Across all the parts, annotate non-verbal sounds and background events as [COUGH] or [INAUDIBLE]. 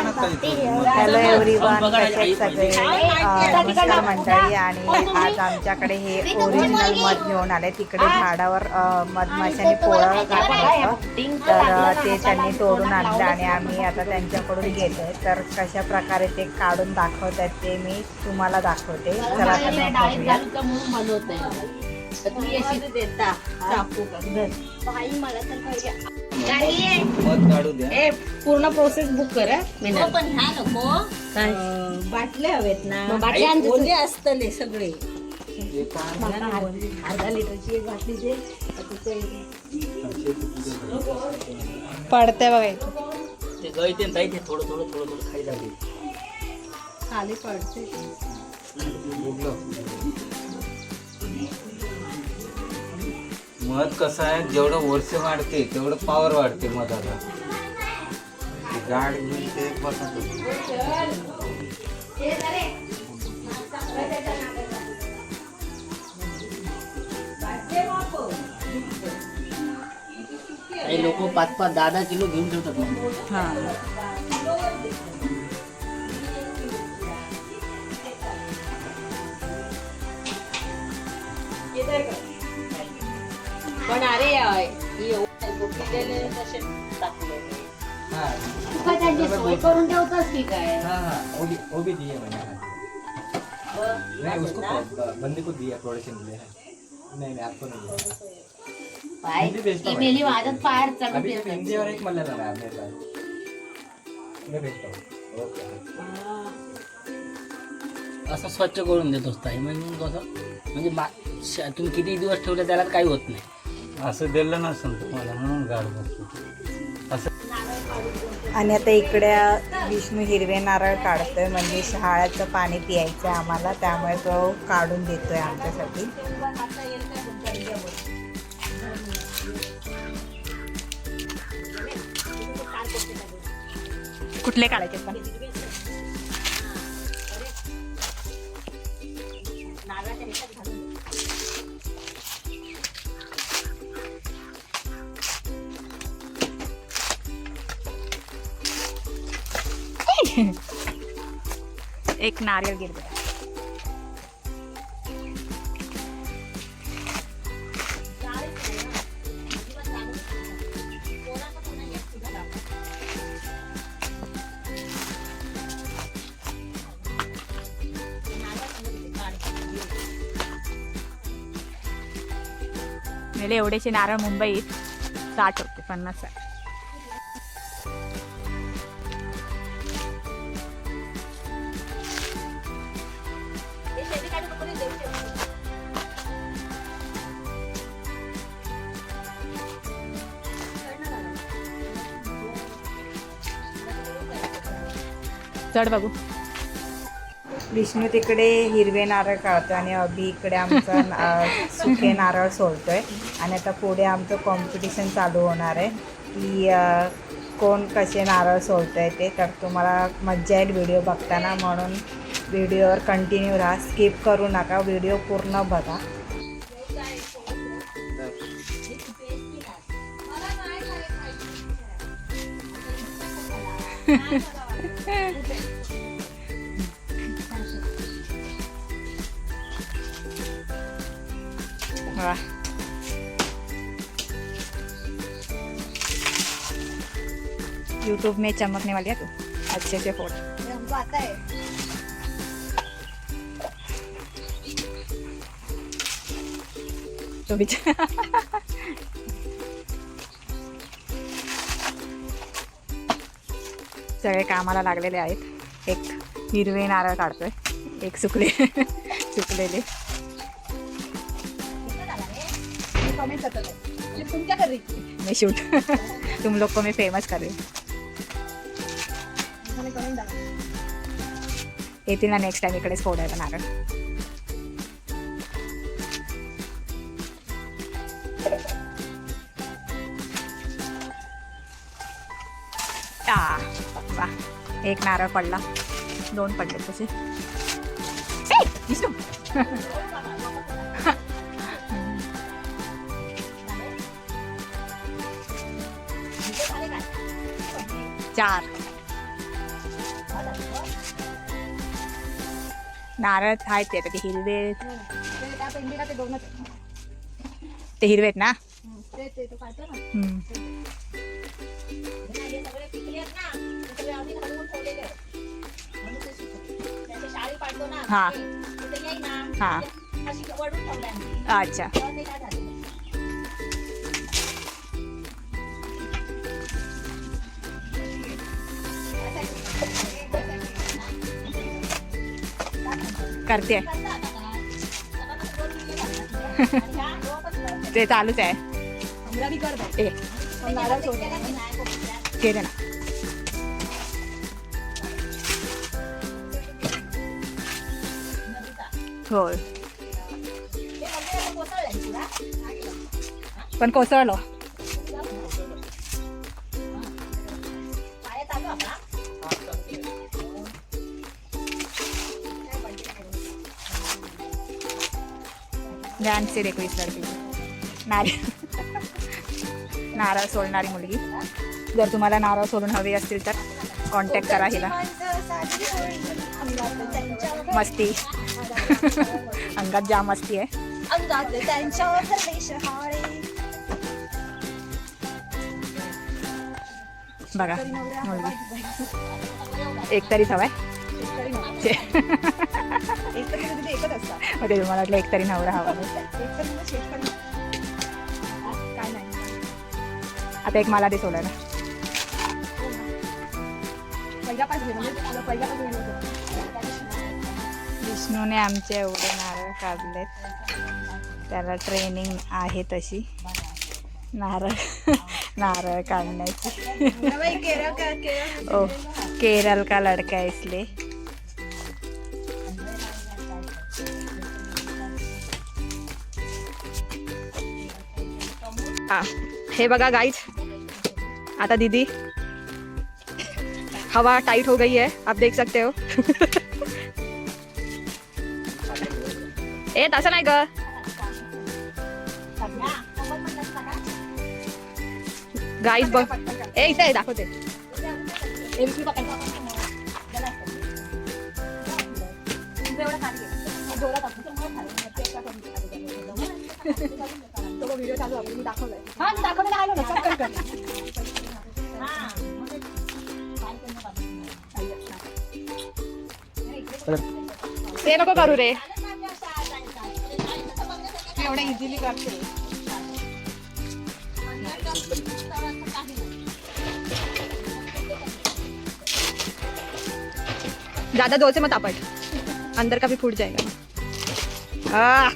Hello everyone कसे आहेत सगळे नमस्कार मंडळी आणि आज आमच्याकडे हे ओरिजिनल मध घेऊन आले. तिकडे झाडावर मधमाशांनी पोळं घातलं होतं. तर ते त्यांनी तोडून आणलं आणि आम्ही आता त्यांच्याकडून घेतोय. तर कशा प्रकारे ते काढून दाखवतात ते मी तुम्हाला दाखवते. चला तर मध काढू द्या. ए पूर्ण प्रोसेस बुक कर हं, मीना. पण ह्या नको. काय? बाटल्या हवेत ना. मग बाटल्या आणते ओले असतले सगळे. हे काय? अर्धा लिटरची एक बाटली दे. पडते बघा इथे. ते गळते ताई ते थोडं थोडं थोडं थोडं खाई लागेल खाली पडते. मध कसं आहे जेवढं वर्ष वाढते तेवढं पॉवर वाढते मधाला. ते गाड घेऊन ते बसत होते. काही लोक पाच पाच दहा दहा किलो घेऊन ठेवतात हा. पण अरे ही एवढं बुकिलेले कसे टाकले. हा, तू काय त्यांची सोय करून ठेवतोस की काय? हाँ हाँ. वो भी वो भी दिए मैंने हाँ। नहीं उसको ब- बंदे को दिया प्रोडक्शन के लिए. है नहीं नहीं आपको नहीं दिया पाय हिंदी भेजता ती हूँ मेली वाजत बाहेर अभी चढत एक हिंदी और एक मलयालम है मेरे पास मैं भेजता हूँ. ओके. असं स्वच्छ करून देत ताई. म्हणजे कसं म्हणजे श- तुम्ही किती दिवस ठेवले त्याला काही होत नाही. असं दिलं नसेल तुम्हाला म्हणून गाड बसतो असं आणि आता इकडे विष्णू हिरवे नारळ काढतोय. म्हणजे शहाळ्याचं पाणी पियायचं आहे आम्हाला. त्यामुळे तो काढून देतोय आमच्यासाठी. कुठले काढायचे पण? एक नारियल गिरते मेले एवढेचे नारळ मुंबईत साठ होते पन्नास आहे चढ बघू. विष्णू तिकडे हिरवे नारळ काढतोय आणि अभि इकडे आमचा सुके नारळ सोडतोय. आणि आता पुढे आमचं कॉम्पिटिशन चालू होणार आहे की कोण कसे नारळ सोडतंय ते. तर तुम्हाला मज्जा येईल व्हिडिओ बघताना. म्हणून व्हिडिओवर कंटिन्यू राहा. स्किप करू नका. व्हिडिओ पूर्ण बघा. [LAUGHS] [LAUGHS] वाह यूट्यूब में चमकने वाली है तू। अच्छे से फोटो हमको आता है तो बेचारा सगळे कामाला लागलेले आहेत. एक हिरवे नारळ काढतोय. एक सुकले सुकलेले. मी शूट तुम लोक मी फेमस करेल. येतील ना नेक्स्ट टाइम इकडेच फोडायला नारळ. एक नारळ पडला. दोन पडले तसे. चार. नारळ आहेत ते आता ते हिरवे ते त्या पेंडीला ते दोनच आहेत. ते हिरवे आहेत ना हा. हा. अच्छा. करते. ते चालूच आहे. केले ना. होय पण कोसळलो डान्सचे एकवीस तारखेला नारळ नारळ सोडणारी मुलगी. जर तुम्हाला नारळ सोडून हवे असतील तर कॉन्टॅक्ट करा हिला. मस्ती. [LAUGHS] अंगात जाम मस्ती आहे. बघा मुलगी. एक तरीच हवाय. एक तर एकच असतात. मग ते मला वाटलं एक तरी नवरा हवा. एक तर तुझं शेतकरी काय नाही आता एक मला दे सोडायला पहिला पाच घे म्हणजे तुला पहिला पाच घेऊन विष्णूने आमचे एवढे नारळ काढलेत. त्याला ट्रेनिंग आहे तशी. नारळ नारळ काढण्याची. ओ केरल का लड़का इसले? इसलिए हा हे बघा गाईच आता दीदी हवा टाइट हो गई है आप देख सकते हो. [LAUGHS] ए तसं नाही ग गाईज बघ ए इथे दाखवते ते नको करू रे एवढं इझिली करते. ज्यादा जोर से मत आपट अंदर का भी फूट जाएगा. आ!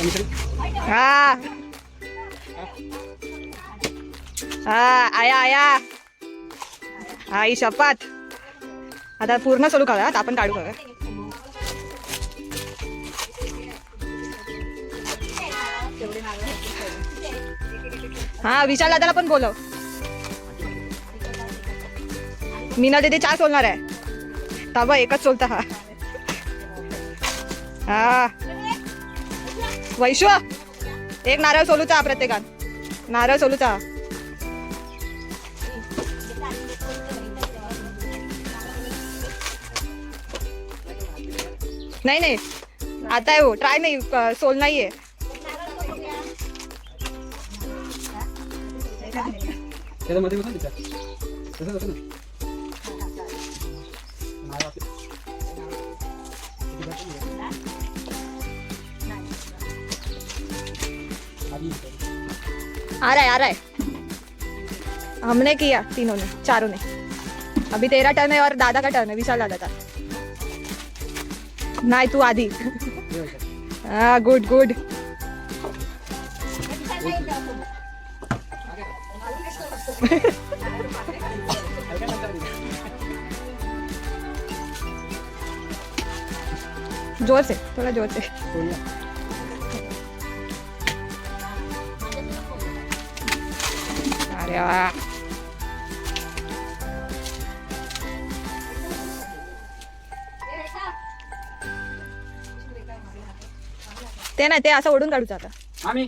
हा. हा आया आया. आई शपात आता पूर्ण सोडू का आता आपण काढू का हा विशाल दादाला पण बोलव. मीना दीदी चार सोलणार आहे. ताबा एकच सोलता. हा हा. वैश्व एक नारळ सोलूचा प्रत्येकात. नारळ सोलूचा नाही नाही. आता आहे हो ट्राय नाही सोल नाहीये. त्याच्यामध्ये आ रहा है आ रहा है। हमने किया तीनों ने चारों ने। अभी तेरा टर्न है और दादा का टर्न है विशाल दादा का। नहीं तू आधी। हाँ गुड गुड जोर से थोड़ा जोर से। वा ते नाही ते असं ओढून काढूचं आता. मामी.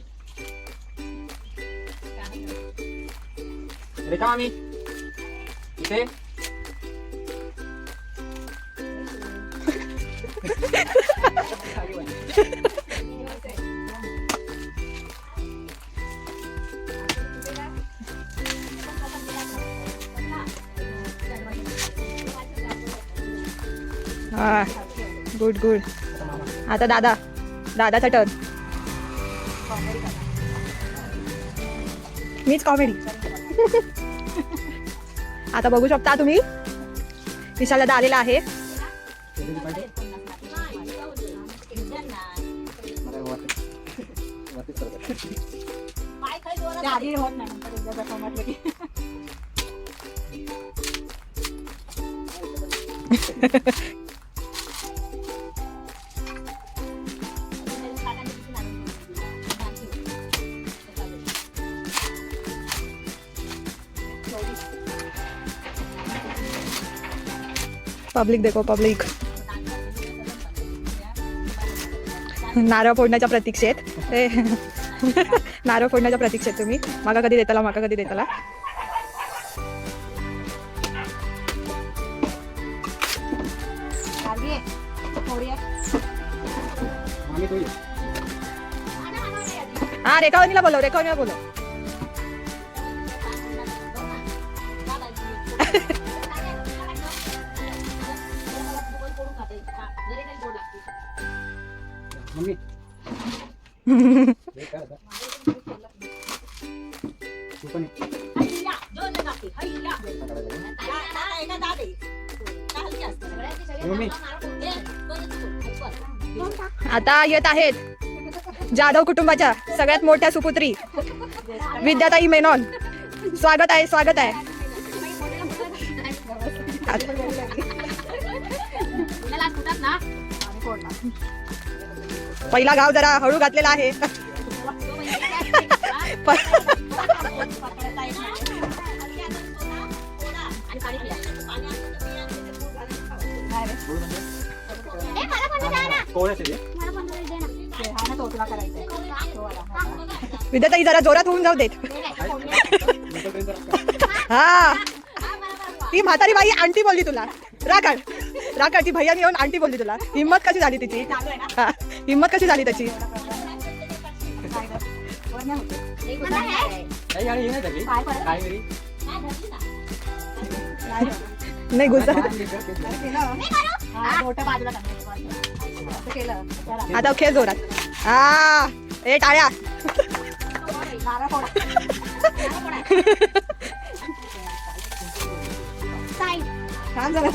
रेखा मामी. इथे. हा गुड गुड आता दादा दादाचा टर्न मीच कॉमेडी [LAUGHS] आता बघू शकता तुम्ही. विशाल दादा आलेला आहे. [LAUGHS] पब्लिक देखो पब्लिक नारळ फोडण्याच्या प्रतीक्षेत. [LAUGHS] नारळ फोडण्याच्या प्रतीक्षेत तुम्ही. माका कधी देताला माका कधी देताला? मामी तू ये. हा रेखावणीला बोलव रेखावणीला बोलव. आता? येत आहेत जाधव कुटुंबाच्या सगळ्यात मोठ्या सुपुत्री विद्याताई मेनॉन स्वागत आहे स्वागत आहे पहिला गाव जरा हळू घातलेला आहे. कोवळ्याचे दे. विद्याताई जरा जोरात होऊन जाऊ देत. हा. ती म्हातारी बाई आंटी बोलली तुला. राखड राखड ती भैया येऊन आंटी बोलली तुला. हिंमत कशी झाली तिची? हिंमत कशी झाली त्याची? हे नाही झाली. काय घरी? नाही गुस्सा आता खेळ जोरात. हा ए टाळ्या. छान झाला.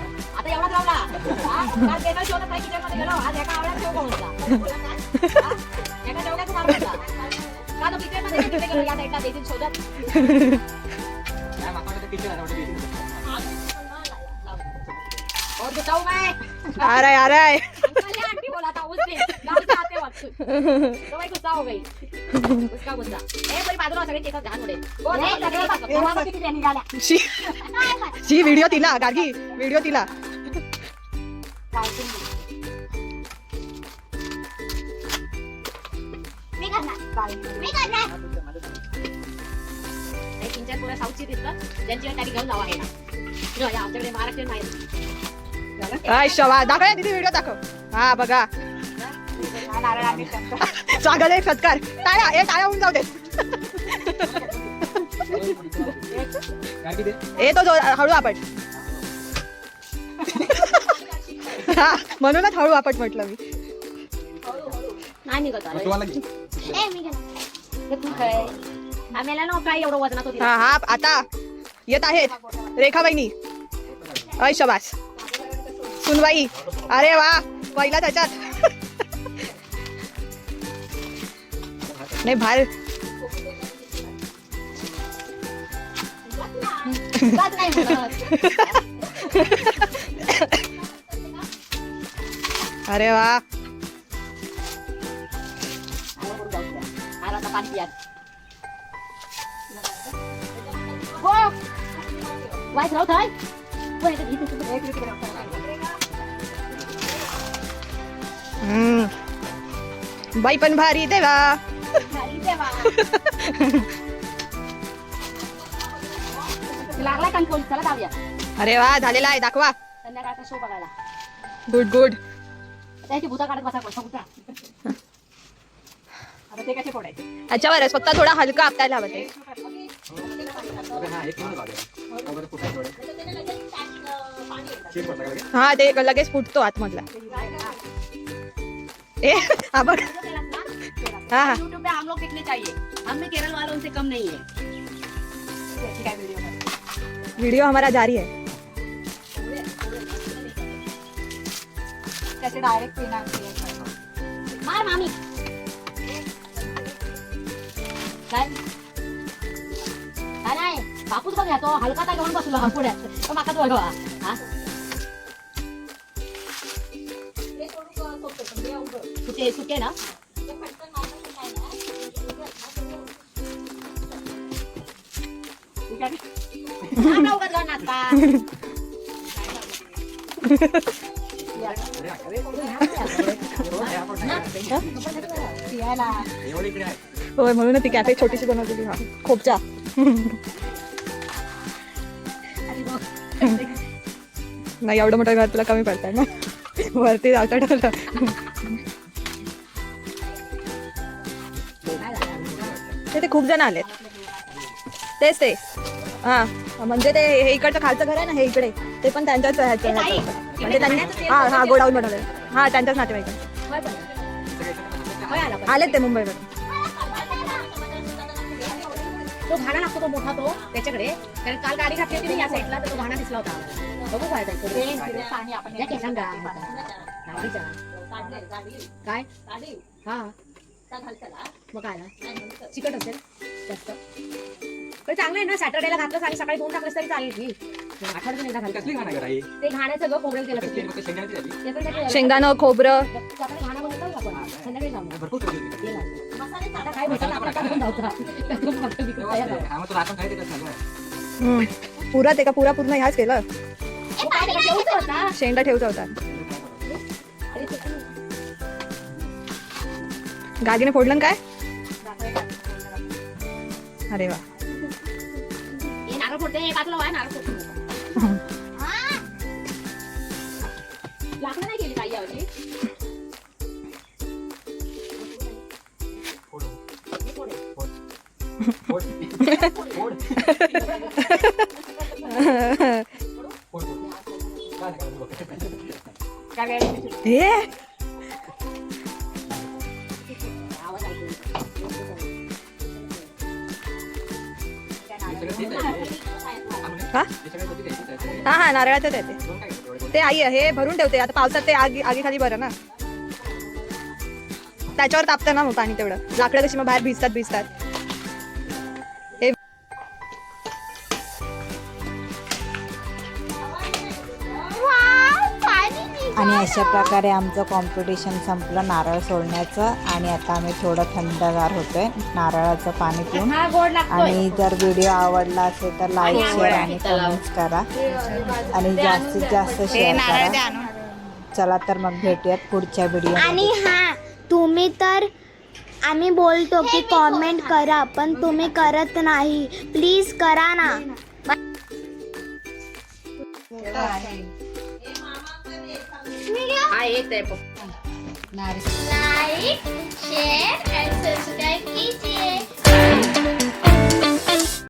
[LAUGHS] आता एवढा लावला हा? काल बेकार जेवणात काय किचनमध्ये गेलो. आज एका आवड्यात ठेव कोणता एका जेवणात मारून होता. का तो किचनमध्ये तिथे गेलो. या साईडला देतील शोधत? नाही, वाटतं kitchen आहे, वाटतं kitchen आहे. और बताओ मैं आ बोला था उस दिन गाँव से आते वक्त तो भाई गुस्सा हो गई उसका गुस्सा ए बड़ी बादल सगळे केस घाण उडे. हो नाही सगळे किती त्यांनी झाल्या. शी. शी व्हिडिओ तिला गार्गी व्हिडिओ तिला. मी करणार. मी करणार. तीन चार पोरं साऊथची दिसतं त्यांची त्यांनी घेऊन जावा आहे ना. या आमच्याकडे महाराष्ट्रीयन शवा दाखव व्हिडिओ दाखव. हा बघा. नारळ स्वागत आहे सत्कार. टाळ्या ए टाळ्या होऊन जाऊ दे. गाडी तो हळू आपट. हा म्हणूनच हळू आपट म्हटलं मी. नाही निघत आम्हाला ना काय एवढं वजनात होती हा हा आता येत आहेत. रेखा बहिणी. अय शबास. सुनबाई. अरे वा. Quay lại thời chân Này phải Bắt này अरे वा Wow. Quay sao thấy? Quay cái gì thì cái हम्म. बाई पण भारी देवा भारी देवा. लागलाय कंट्रोल चला जाऊया. अरे वा झालेला आहे दाखवा. संध्याकाळचा शो बघायला. Good good. त्याची भूता काढत बसा कोणता भूता. [LAUGHS] आता ते कसे फोडायचे? याच्यावरच फक्त थोडा हलका आपटायला हवं ते. हा लागेल? हा ते लगेच फुटतो आतमधला. ए हा यूट्यूब पे हम लोग दिखने चाहिए। हम भी केरल वालों से कम नहीं है। व्हिडिओ हमारा जारी है। त्याचे डायरेक्ट पिणार मार मामी। काय नाही बापूच बघ तो हलका घेऊन बसलो हा तो माका तो बघा हा। सुके सुके ना? होय म्हणून ती कॅफे छोटीशी बनवलेली हा. खोपचा नाही एवढं मोठं घर तुला कमी पडतंय ना. वरती जावता ठेवलं. खूप जण आले तेच ते. हा म्हणजे ते हे इकडचं खालचं घर आहे ना हे इकडे. ते पण त्यांच्याच ह्याचं ह्याचं. म्हणजे त्यांनी हा हा गोडाऊन बनवलं हा त्यांच्याच नातेवाईक. आलेत ते मुंबईवरून. तो घाणा लागतो तो मोठा तो त्याच्याकडे. कारण काल गाडी घातली होती ना या साईडला तर तो घाणा दिसला होता. बघू काय. काय? हा. मग काय ना? चिकट असेल. जास्त. पण चांगलं आहे ना सॅटर्डेला घातलं आणि सकाळी दोन टाकलं तरी चालेल की. आठवड्यातून एकदा ते घाण्याचं ग खोबरेल केलं शेंगदाणं खोबरं. घाणा बनवतो ना आपण. संध्याकाळी जाऊ भरपूर ठेवली होती. गाडीने फोडलं काय? अरे वा. हे? [LAUGHS] हा नारळाचं ते ते. आई आहे, हे भरून ठेवते. आता पावसात ते आगी आगी खाली बरं ना. त्याच्यावर तापतं ना मग पाणी तेवढं. लाकडं कशी मग बाहेर भिजतात भिजतात. अशा प्रकारे आमचं कॉम्पिटिशन संपलं नारळ सोडण्याचं आणि आता आम्ही थोडं थंडगार होतोय नारळाचं पाणी पिऊन. हा गोड लागतोय. आणि जर व्हिडिओ आवडला असेल तर लाईक शेअर आणि कमेंट्स करा. आणि जास्तीत जास्त शेअर करा. चला तर मग भेटूयात पुढच्या व्हिडिओ आणि हा तुम्ही तर आम्ही बोलतो की कॉमेंट करा पण तुम्ही करत नाही. प्लीज करा ना. हा येत आहे लाईक शेअर अँड सबस्क्राईब कीजिए